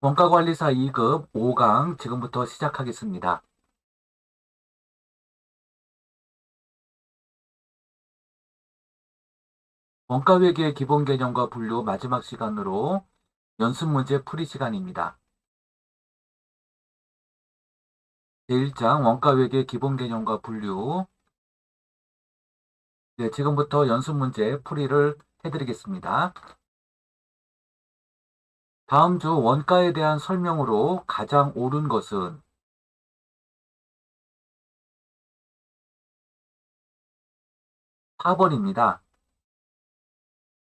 원가관리사 2급 5강 지금부터 시작하겠습니다. 원가회계의 기본 개념과 분류 마지막 시간으로 연습 문제 풀이 시간입니다. 제1장 원가회계 기본 개념과 분류 네, 지금부터 연습 문제 풀이를 해드리겠습니다. 다음 주 원가에 대한 설명으로 가장 옳은 것은 4번입니다.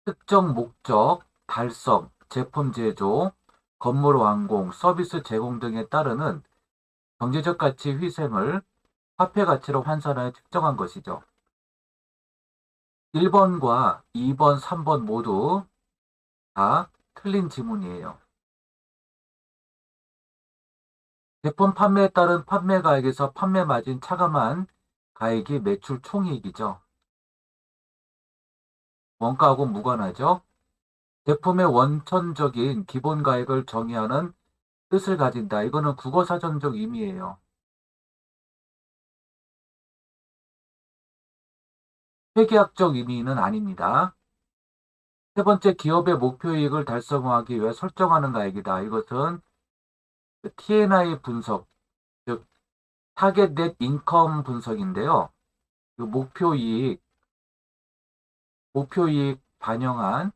특정 목적, 달성, 제품 제조, 건물 완공, 서비스 제공 등에 따르는 경제적 가치 희생을 화폐 가치로 환산하여 측정한 것이죠. 1번과 2번, 3번 모두 다 틀린 지문이에요. 제품 판매에 따른 판매 가액에서 판매 마진 차감한 가액이 매출 총이익이죠. 원가하고 무관하죠. 제품의 원천적인 기본 가액을 정의하는 뜻을 가진다. 이거는 국어사전적 의미예요. 회계학적 의미는 아닙니다. 세 번째, 기업의 목표 이익을 달성하기 위해 설정하는 가액이다. 이것은 TNI 분석, 즉 타겟 넷 인컴 분석인데요. 그 목표 이익, 목표 이익 반영한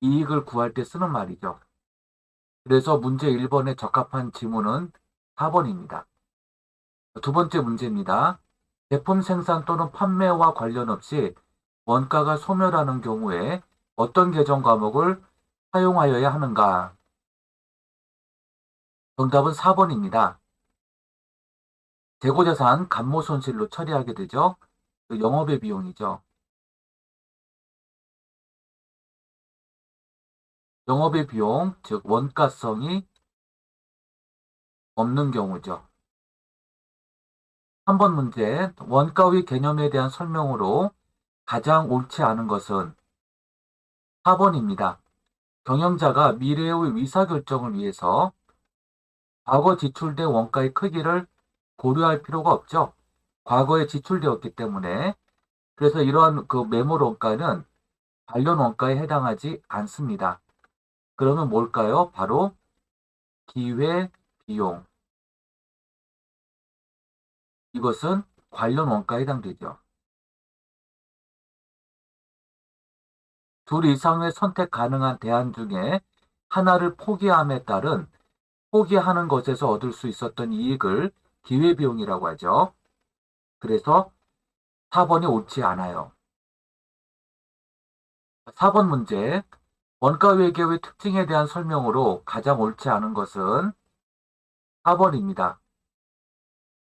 이익을 구할 때 쓰는 말이죠. 그래서 문제 1번에 적합한 지문은 4번입니다. 두 번째 문제입니다. 제품 생산 또는 판매와 관련 없이 원가가 소멸하는 경우에 어떤 계정 과목을 사용하여야 하는가? 정답은 4번입니다. 재고자산 감모 손실로 처리하게 되죠. 그 영업의 비용이죠. 영업의 비용, 즉 원가성이 없는 경우죠. 3번 문제, 원가의 개념에 대한 설명으로 가장 옳지 않은 것은 4번입니다. 경영자가 미래의 의사결정을 위해서 과거 지출된 원가의 크기를 고려할 필요가 없죠. 과거에 지출되었기 때문에 그래서 이러한 그 매몰 원가는 관련 원가에 해당하지 않습니다. 그러면 뭘까요? 바로 기회 비용. 이것은 관련 원가에 해당되죠. 둘 이상의 선택 가능한 대안 중에 하나를 포기함에 따른 포기하는 것에서 얻을 수 있었던 이익을 기회비용이라고 하죠. 그래서 4번이 옳지 않아요. 4번 문제. 원가 외계의 특징에 대한 설명으로 가장 옳지 않은 것은 4번입니다.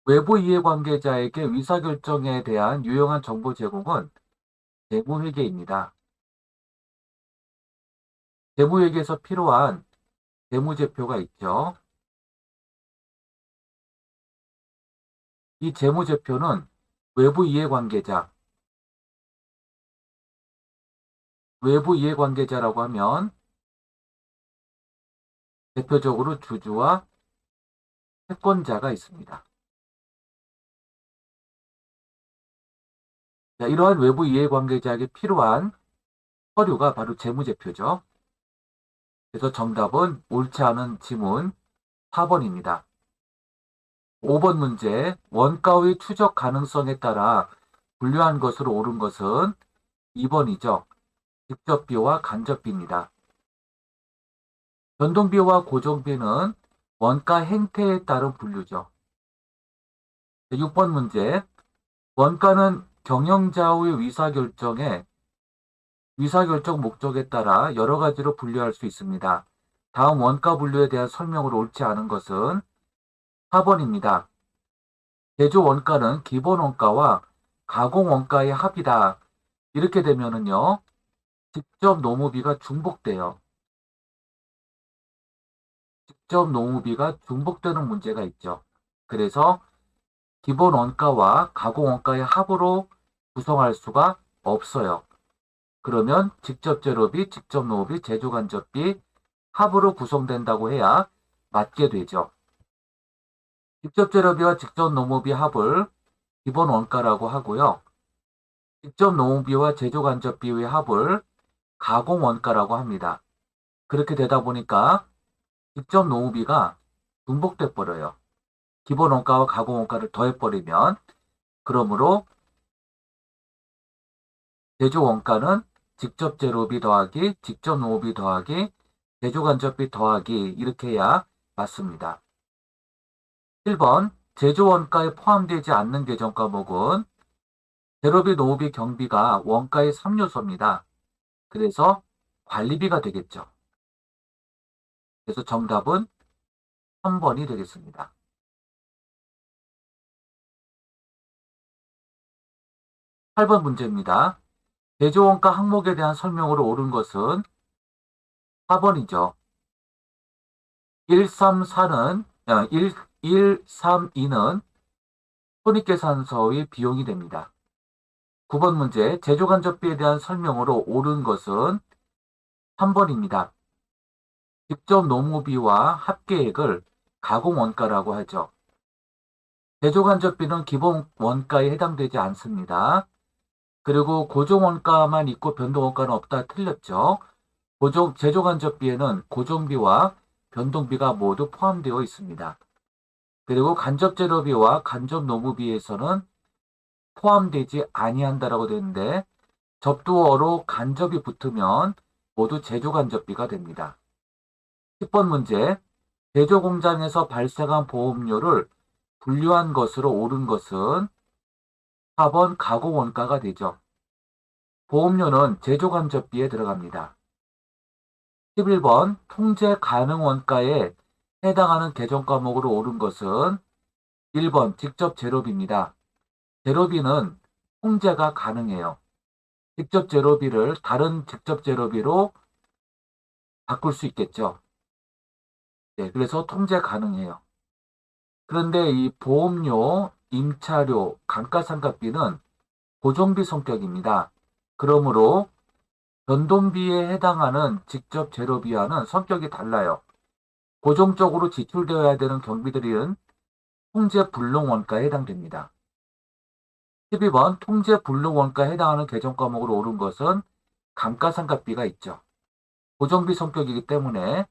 외부 이해관계자에게 의사결정에 대한 유용한 정보 제공은 재무회계입니다. 재무회계에서 필요한 재무제표가 있죠. 이 재무제표는 외부 이해관계자, 외부 이해관계자라고 하면 대표적으로 주주와 채권자가 있습니다. 자, 이러한 외부 이해관계자에게 필요한 서류가 바로 재무제표죠. 그래서 정답은 옳지 않은 지문 4번입니다. 5번 문제 원가의 추적 가능성에 따라 분류한 것으로 옳은 것은 2번이죠. 직접비와 간접비입니다. 변동비와 고정비는 원가 행태에 따른 분류죠. 6번 문제. 원가는 경영자의 의사결정에 의사결정 목적에 따라 여러 가지로 분류할 수 있습니다. 다음 원가 분류에 대한 설명으로 옳지 않은 것은 4번입니다. 제조 원가는 기본 원가와 가공 원가의 합이다. 이렇게 되면은요, 직접 노무비가 중복돼요. 직접 노무비가 중복되는 문제가 있죠. 그래서 기본 원가와 가공 원가의 합으로 구성할 수가 없어요. 그러면 직접 재료비, 직접 노무비, 제조 간접비 합으로 구성된다고 해야 맞게 되죠. 직접 재료비와 직접 노무비 합을 기본 원가라고 하고요. 직접 노무비와 제조 간접비의 합을 가공 원가라고 합니다. 그렇게 되다 보니까 직접 노무비가 중복돼 버려요. 기본 원가와 가공 원가를 더해 버리면 그러므로 제조 원가는 직접 재료비 더하기 직접 노무비 더하기 제조 간접비 더하기 이렇게 해야 맞습니다. 1번 제조 원가에 포함되지 않는 계정 과목은 재료비, 노무비, 경비가 원가의 3요소입니다. 그래서 관리비가 되겠죠. 그래서 정답은 3번이 되겠습니다. 8번 문제입니다. 제조원가 항목에 대한 설명으로 옳은 것은 4번이죠. 134는, 1, 132는 손익계산서의 비용이 됩니다. 9번 문제, 제조간접비에 대한 설명으로 옳은 것은 3번입니다. 직접 노무비와 합계액을 가공원가라고 하죠. 제조간접비는 기본 원가에 해당되지 않습니다. 그리고 고정원가만 있고 변동원가는 없다 틀렸죠. 고정, 제조간접비에는 고정비와 변동비가 모두 포함되어 있습니다. 그리고 간접재료비와 간접노무비에서는 포함되지 아니한다라고 되는데 접두어로 간접이 붙으면 모두 제조간접비가 됩니다. 10번 문제 제조 공장에서 발생한 보험료를 분류한 것으로 옳은 것은 4번 가공 원가가 되죠. 보험료는 제조간접비에 들어갑니다. 11번 통제 가능 원가에 해당하는 계정 과목으로 옳은 것은 1번 직접 재료비입니다. 재료비는 통제가 가능해요. 직접 재료비를 다른 직접 재료비로 바꿀 수 있겠죠. 네, 그래서 통제 가능해요. 그런데 이 보험료, 임차료, 감가상각비는 고정비 성격입니다. 그러므로 변동비에 해당하는 직접 재료비와는 성격이 달라요. 고정적으로 지출되어야 되는 경비들은 통제 불능 원가에 해당됩니다. 12번 통제 불능 원가에 해당하는 계정 과목으로 옳은 것은 감가상각비가 있죠. 고정비 성격이기 때문에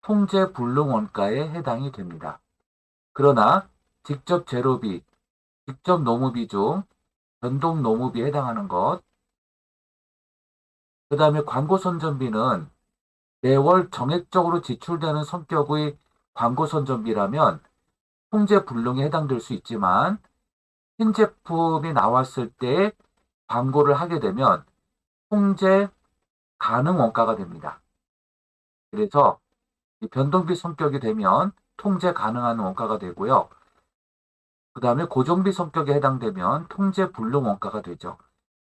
통제 불능 원가에 해당이 됩니다. 그러나 직접 재료비, 직접 노무비 중 변동 노무비에 해당하는 것, 그 다음에 광고 선전비는 매월 정액적으로 지출되는 성격의 광고 선전비라면 통제 불능에 해당될 수 있지만 신제품이 나왔을 때 광고를 하게 되면 통제 가능 원가가 됩니다. 그래서 변동비 성격이 되면 통제 가능한 원가가 되고요. 그 다음에 고정비 성격에 해당되면 통제 불능 원가가 되죠.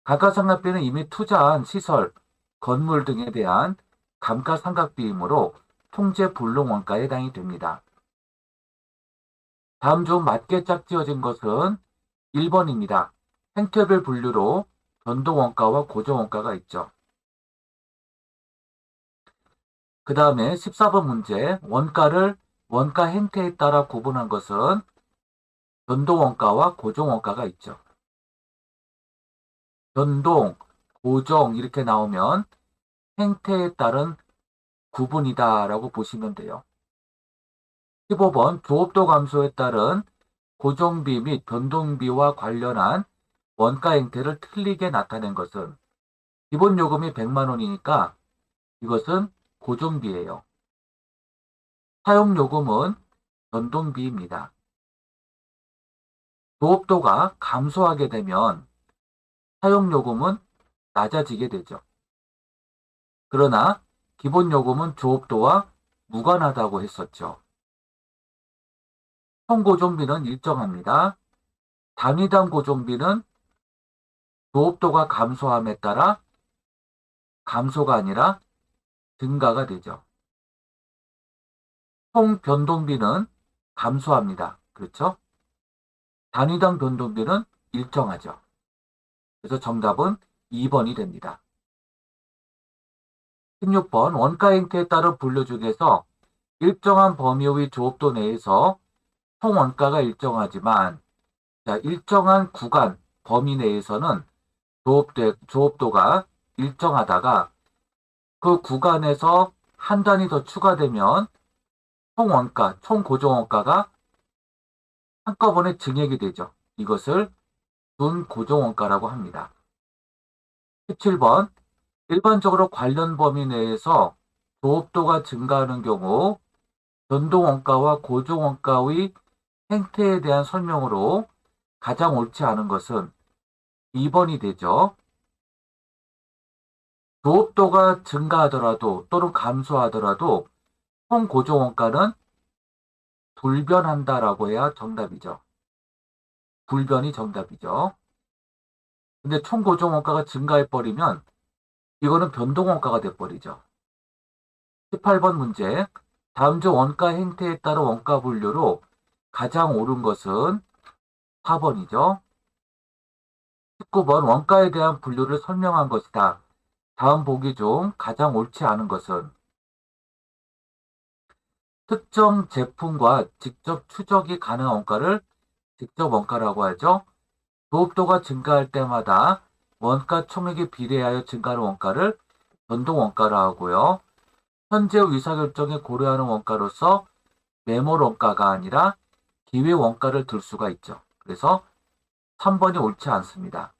감가상각비는 이미 투자한 시설, 건물 등에 대한 감가상각비이므로 통제 불능 원가에 해당이 됩니다. 다음 중 맞게 짝지어진 것은 1번입니다. 행태별 분류로 변동 원가와 고정 원가가 있죠. 그 다음에 14번 문제 원가를 원가 행태에 따라 구분한 것은 변동원가와 고정원가가 있죠. 변동, 고정 이렇게 나오면 행태에 따른 구분이다 라고 보시면 돼요. 15번 조업도 감소에 따른 고정비 및 변동비와 관련한 원가 행태를 틀리게 나타낸 것은 기본 요금이 100만 원이니까 이것은 고정비예요. 사용 요금은 변동비입니다. 조업도가 감소하게 되면 사용요금은 낮아지게 되죠. 그러나 기본요금은 조업도와 무관하다고 했었죠. 총 고정비는 일정합니다. 단위당 고정비는 조업도가 감소함에 따라 감소가 아니라 증가가 되죠. 총 변동비는 감소합니다. 그렇죠? 단위당 변동비는 일정하죠. 그래서 정답은 2번이 됩니다. 16번 원가 행태에 따른 분류 중에서 일정한 범위의 조업도 내에서 총 원가가 일정하지만 자, 일정한 구간 범위 내에서는 조업대, 조업도가 일정하다가 그 구간에서 한 단위 더 추가되면 총 원가, 총 고정 원가가 한꺼번에 증액이 되죠. 이것을 준 고정 원가라고 합니다. 17번 일반적으로 관련 범위 내에서 조업도가 증가하는 경우 변동 원가와 고정 원가의 행태에 대한 설명으로 가장 옳지 않은 것은 2번이 되죠. 조업도가 증가하더라도 또는 감소하더라도 총 고정 원가는 불변한다라고 해야 정답이죠. 불변이 정답이죠. 근데 총 고정 원가가 증가해 버리면 이거는 변동 원가가 돼 버리죠. 18번 문제. 다음 중 원가 행태에 따른 원가 분류로 가장 옳은 것은 4번이죠. 19번 원가에 대한 분류를 설명한 것이다. 다음 보기 중 가장 옳지 않은 것은 특정 제품과 직접 추적이 가능한 원가를 직접 원가라고 하죠. 조업도가 증가할 때마다 원가 총액에 비례하여 증가하는 원가를 변동 원가라 하고요. 현재 의사결정에 고려하는 원가로서 매몰 원가가 아니라 기회 원가를 들 수가 있죠. 그래서 3번이 옳지 않습니다.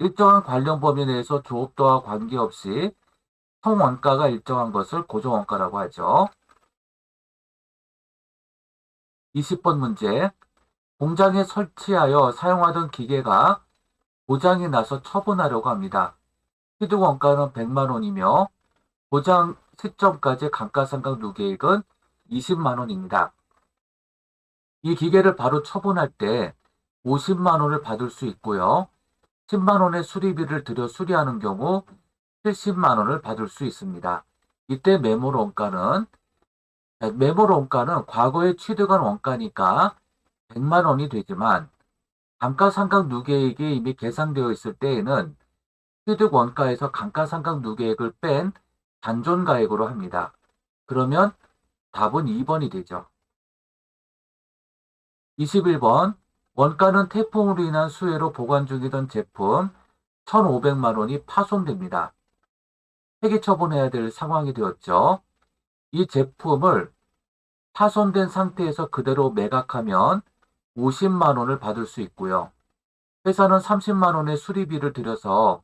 일정한 관련 범위 내에서 조업도와 관계없이 총 원가가 일정한 것을 고정 원가라고 하죠. 20번 문제. 공장에 설치하여 사용하던 기계가 고장이 나서 처분하려고 합니다. 취득 원가는 100만 원이며 고장 시점까지 감가상각 누계액은 20만 원입니다. 이 기계를 바로 처분할 때 50만 원을 받을 수 있고요. 10만 원의 수리비를 들여 수리하는 경우 70만 원을 받을 수 있습니다. 이때 매몰 원가는 매몰 원가는 과거에 취득한 원가니까 100만 원이 되지만 감가상각 누계액이 이미 계산되어 있을 때에는 취득 원가에서 감가상각 누계액을 뺀 단존가액으로 합니다. 그러면 답은 2번이 되죠. 21번 원가는 태풍으로 인한 수해로 보관 중이던 제품 1,500만 원이 파손됩니다. 폐기 처분해야 될 상황이 되었죠. 이 제품을 파손된 상태에서 그대로 매각하면 50만 원을 받을 수 있고요. 회사는 30만 원의 수리비를 들여서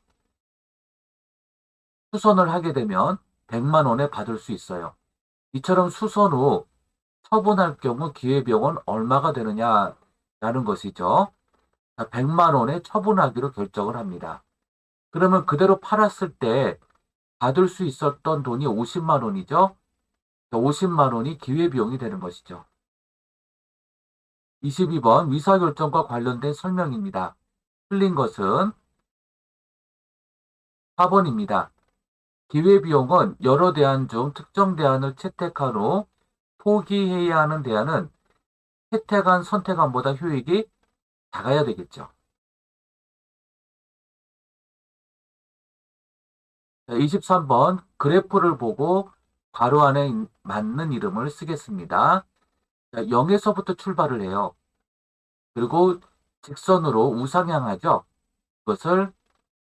수선을 하게 되면 100만 원에 받을 수 있어요. 이처럼 수선 후 처분할 경우 기회비용은 얼마가 되느냐라는 것이죠. 100만 원에 처분하기로 결정을 합니다. 그러면 그대로 팔았을 때 받을 수 있었던 돈이 50만 원이죠. 50만 원이 기회비용이 되는 것이죠. 22번 위사결정과 관련된 설명입니다. 틀린 것은 4번입니다. 기회비용은 여러 대안 중 특정 대안을 채택한 후 포기해야 하는 대안은 채택한 선택안보다 효익이 작아야 되겠죠. 23번 그래프를 보고 괄호 안에 맞는 이름을 쓰겠습니다. 0에서부터 출발을 해요. 그리고 직선으로 우상향하죠. 그것을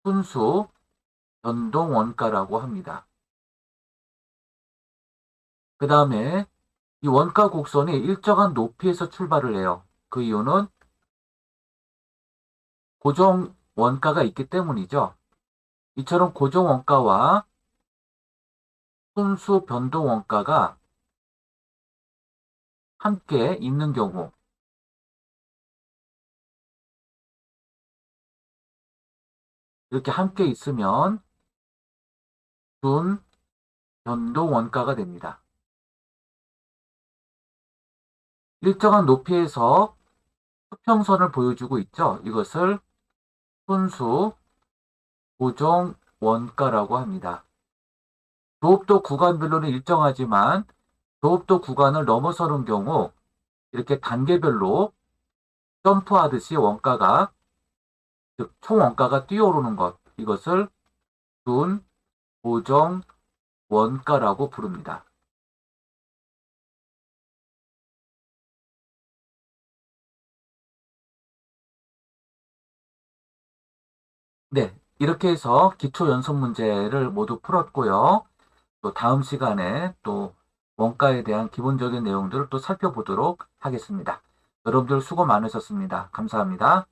순수 변동 원가라고 합니다. 그 다음에 이 원가 곡선이 일정한 높이에서 출발을 해요. 그 이유는 고정 원가가 있기 때문이죠. 이처럼 고정 원가와 순수 변동 원가가 함께 있는 경우 이렇게 함께 있으면 둔 변동 원가가 됩니다. 일정한 높이에서 수평선을 보여주고 있죠. 이것을 순수 고정 원가라고 합니다. 조업도 구간별로는 일정하지만 조업도 구간을 넘어서는 경우 이렇게 단계별로 점프하듯이 원가가 즉 총원가가 뛰어오르는 것 이것을 둔 고정 원가라고 부릅니다. 네, 이렇게 해서 기초 연습 문제를 모두 풀었고요. 또 다음 시간에 또 원가에 대한 기본적인 내용들을 또 살펴보도록 하겠습니다. 여러분들 수고 많으셨습니다. 감사합니다.